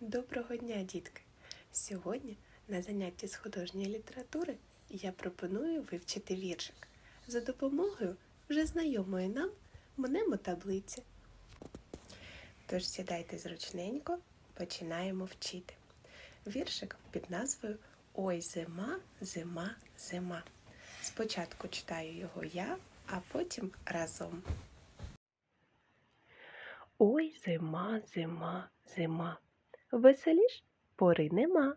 Доброго дня, дітки! Сьогодні на занятті з художньої літератури я пропоную вивчити віршик за допомогою вже знайомої нам мнемотаблиці. Тож сідайте зручненько, починаємо вчити. Віршик під назвою Ой зима, зима, зима. Спочатку читаю його я, а потім разом. Ой, зима, зима, зима. Веселіш пори нема.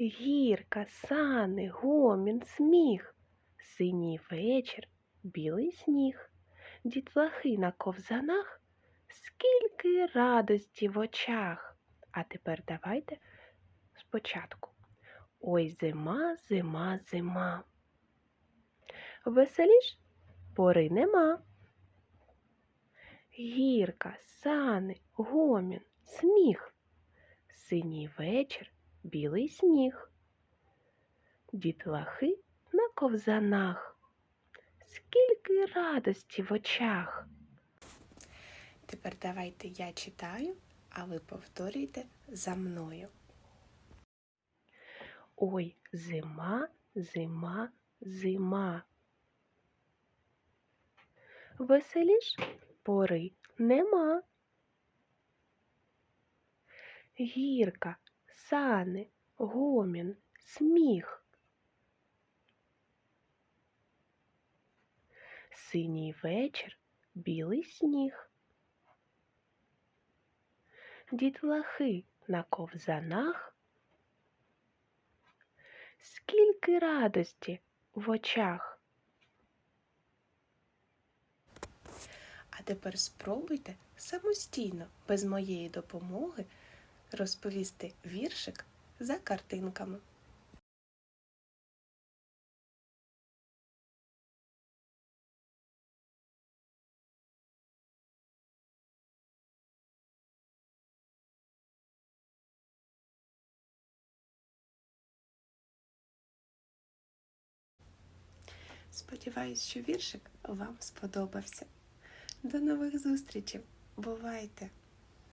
Гірка, сани, гомін, сміх, синій вечір, білий сніг, дітлахи на ковзанах, скільки радості в очах. А тепер давайте спочатку. Ой, зима, зима, зима. Веселіш пори нема. Гірка, сани, гомін, сміх, синій вечір, білий сніг, дітлахи на ковзанах, скільки радості в очах. Тепер давайте я читаю, а ви повторюйте за мною. Ой, зима, зима, зима. Веселіш пори нема. Гірка, сани, гомін, сміх. Синій вечір, білий сніг. Дітлахи на ковзанах. Скільки радості в очах. А тепер спробуйте самостійно, без моєї допомоги, розповісти віршик за картинками. Сподіваюсь, що віршик вам сподобався. До нових зустрічей! Бувайте!